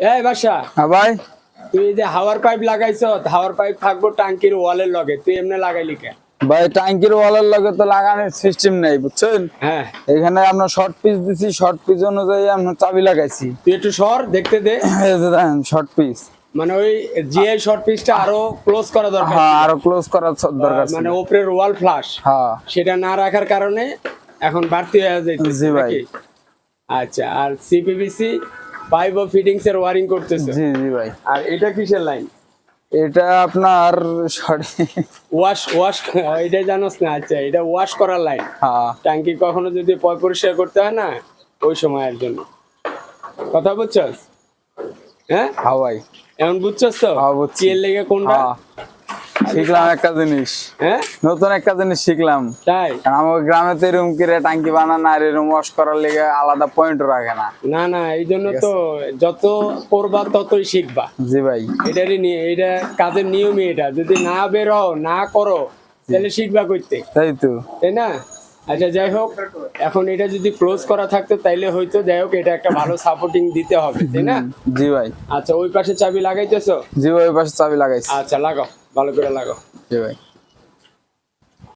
এই বাসা। হ্যাঁ ভাই। তুই যে হাওয়ার পাইপ লাগাইছ হাওয়ার পাইপ থাকব টাঙ্কির ওয়ালের লগে। তুই এমনি লাগাইলি কে? ভাই ট্যাঙ্কির ওয়ালের লগে তো লাগানোর সিস্টেম নেই বুঝছেন? হ্যাঁ। এখানে আপনার শর্ট পিস দিছি শর্ট পিস অনুযায়ী আপনার চাবি লাগাইছি। তুই একটু সর দেখতে দে। শর্ট পিস মানে ওই জিআই শর্ট পিসটা আরও ক্লোজ করা দরকার হ্যাঁ আরও ক্লোজ করার দরকার মানে উপরের ওয়াল ফ্লাশ হ্যাঁ। সেটা না রাখার কারণে এখন বাড়তি হয়ে যাইতেছে জি ভাই। আচ্ছা আর সিপিবিসি পাইপ ও ফিটিংস এর ওয়ারিং করতেছে। জি জি ভাই। আর এটা কিসের লাইন এটা আপনার সরি ওয়াশ ওয়াশ এটা জানোস না আচ্ছা এটা ওয়াশ করার লাইন হ্যাঁ। ট্যাঙ্কি কখনো যদি পয় পরিষ্কার করতে হয় না ওই সময়ের জন্য। কথা বুঝছস? হ্যাঁ? হ্যাঁ ভাই। এমন বুঝছস তো? হ্যাঁ, বুঝছি। চিয়ের লেগে কোনটা? হ্যাঁ। শিখলাম একটা জিনিস। হ্যাঁ? নতুন একটা জিনিস শিখলাম। আমার গ্রামে তো এরকম করে টাঙ্কি বানানো আর এরকম ওয়াশ করার লেগে আলাদা পয়েন্ট রাখে না। না না এই জন্য তো যত করবা ততই শিখবা। জি ভাই। এটারই নিয়ে এটা কাজের নিয়মই এটা। যদি না বেরো না করো তাহলে শিখবা করতে তাই তো। তাই না? আচ্ছা যাই হোক এখন এটা যদি ক্লোজ করা থাকতো তাইলে হয়তো যাই হোক এটা একটা ভালো সাপোর্টিং দিতে হবে তাই না? জি ভাই। আচ্ছা ওই পাশে চাবি লাগাইতেছো? জি ভাই ওই পাশে চাবি লাগাইছি। আচ্ছা লাগাও। ভালো করে লাগাও। জি ভাই।